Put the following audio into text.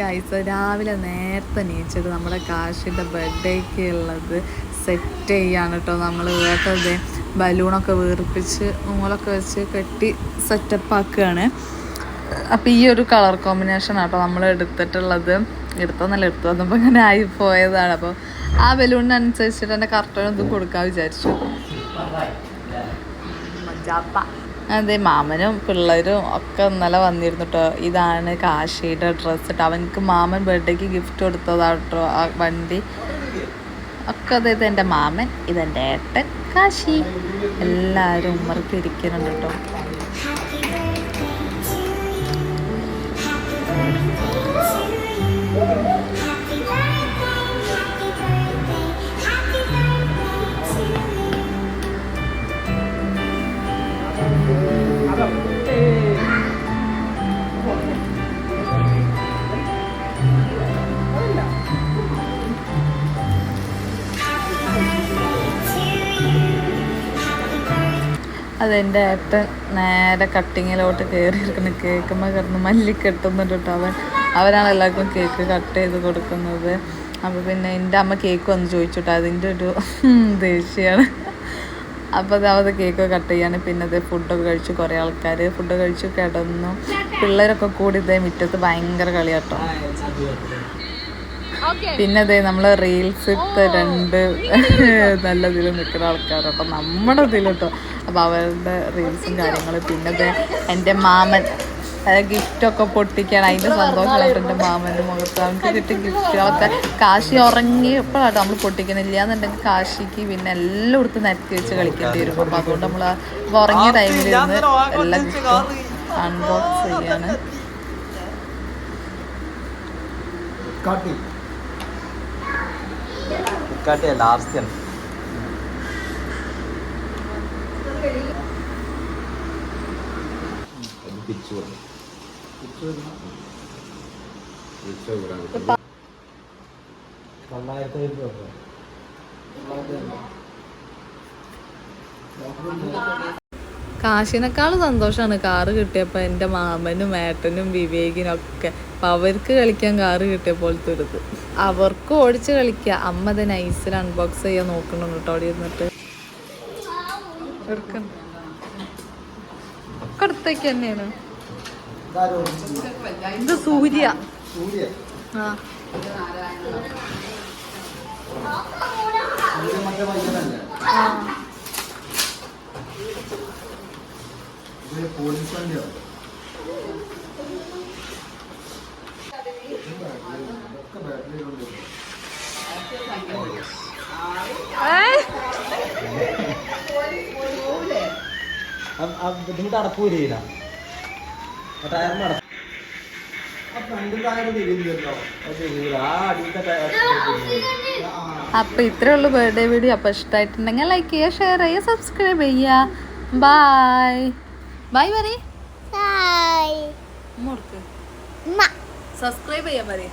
Guys രാവിലെ നേരത്തെ നീച്ചിട്ട് നമ്മുടെ കാശിന്റെ ബർത്ത്ഡേക്ക് ഉള്ളത് സെറ്റ് ചെയ്യാണ് കേട്ടോ. നമ്മൾ കേട്ടത് ബലൂണൊക്കെ വീർപ്പിച്ച് മൂളൊക്കെ വെച്ച് കെട്ടി സെറ്റപ്പ് ആക്കുകയാണ്. അപ്പോൾ ഈ ഒരു കളർ കോമ്പിനേഷൻ ആട്ടോ നമ്മൾ എടുത്തിട്ടുള്ളത്. എടുത്തോന്നല്ല എടുത്തു വന്നപ്പോൾ ഇങ്ങനെ ആയി പോയതാണ്. അപ്പോൾ ആ ബലൂണിനനുസരിച്ചിട്ട് എന്റെ കറക്റ്റൊന്നും ഇതും കൊടുക്കാൻ വിചാരിച്ചു. അതെ മാമനും പിള്ളേരും ഒക്കെ ഇന്നലെ വന്നിരുന്നു കേട്ടോ ഇതാണ് കാശിയുടെ ഡ്രസ്സ് കേട്ടോ അവനക്ക് മാമൻ ബർത്ത്ഡേക്ക് ഗിഫ്റ്റ് കൊടുത്തതാണ് കേട്ടോ ആ വണ്ടി. ഒക്കെ അതായത് എന്റെ മാമൻ ഇതെന്റെ ഏട്ടൻ കാശി. എല്ലാവരും ഉമ്മർക്ക് ഇരിക്കുന്നുണ്ട് കേട്ടോ അതെന്റെ ഏട്ടൻ നേരെ കട്ടിങ്ങിലോട്ട് കയറി ഇരിക്കുന്ന. കേൾക്കുമ്പോൾ മല്ലി കെട്ടുന്നുണ്ട് കേട്ടോ അവൻ. അവനാണ് എല്ലാവർക്കും കേക്ക് കട്ട് ചെയ്ത് കൊടുക്കുന്നത്. അപ്പോൾ പിന്നെ എന്റെ അമ്മ കേക്ക് വന്ന് ചോദിച്ചിട്ടോ അതിന്റെ ഒരു ദേഷ്യമാണ്. അപ്പോൾ അത് കേക്ക് കട്ട് ചെയ്യാണ്. പിന്നെ അത് ഫുഡൊക്കെ കഴിച്ചു കുറേ ആൾക്കാർ ഫുഡ് കഴിച്ചു കിടന്നു. പിള്ളേരൊക്കെ കൂടി ഇതേ മുറ്റത്ത് ഭയങ്കര കളിയാട്ടോ പിന്നെ അതെ നമ്മൾ റീൽസ് രണ്ട് നല്ല ഇതിൽ നിൽക്കുന്ന ആൾക്കാർ അപ്പം നമ്മുടെ ഇതിൽ കേട്ടോ അപ്പോൾ അവരുടെ റീൽസും കാര്യങ്ങളും. പിന്നെ അതെ എന്റെ ഗിഫ്റ്റ് ഒക്കെ പൊട്ടിക്കാൻ അതിന്റെ സന്തോഷമായിട്ട് എന്റെ മാമന്റെ മുഖത്ത് അവർക്ക് കിട്ടിയ ഗിഫ്റ്റുകളൊക്കെ കാശി ഉറങ്ങിയപ്പോഴാട്ടോ നമ്മൾ പൊട്ടിക്കുന്നില്ല എന്നുണ്ടെങ്കിൽ കാശിക്ക് പിന്നെ എല്ലാം കൊടുത്ത് നിരത്തി വെച്ച് കളിക്കേണ്ടി വരും. അപ്പം അതുകൊണ്ട് നമ്മൾ ഉറങ്ങിയ ടൈമിൽ ഇരുന്ന് എല്ലാ ഗിഫ്റ്റും അൺബോക്സ് ചെയ്യാണ്. കാട്ടി. കാട്ടിയല്ല ആർസ്യൻ പിച്ചു തൊള്ളായിരത്തി അമ്പത് കാശിനേക്കാൾ സന്തോഷമാണ് കാറ് കിട്ടിയപ്പോൾ എന്റെ മാമനും ഏട്ടനും വിവേകിനും ഒക്കെ. അപ്പം അവർക്ക് കളിക്കാൻ കാറ് കിട്ടിയപ്പോഴത്തെ ഒരു ഇത് അവർക്ക് ഓടിച്ച് കളിക്കുക അമ്മ അത് നൈസിൽ അൺബോക്സ് ചെയ്യാൻ നോക്കുന്നുണ്ട് കേട്ടോ അവിടെ ഇരുന്നിട്ട്. അടുത്തേക്ക് തന്നെയാണ്. ഇത് സൂര്യ. ആ. ആ. ഇത് പോലീസ് വണ്ടിയോ ഒക്കെ ബാറ്ററി കൊണ്ട് ഏയ്! ബുദ്ധിമുട്ട് അടക്കൂല ടയറിന് അടക്കും ഫ്രണ്ടിൽ ടയർ ടയർ അപ്പൊ ഇത്രേ ഉള്ളൂ ബർത്ത്ഡേ വീഡിയോ അപ്പൊ ഇഷ്ടമായിട്ടുണ്ടെങ്കിൽ ലൈക്ക് ചെയ്യുക ഷെയർ ചെയ്യുക സബ്സ്ക്രൈബ് ചെയ്യുക. Bye bye. മുറുക്ക് സബ്സ്ക്രൈബ് ചെയ്യാൻ പറയ്.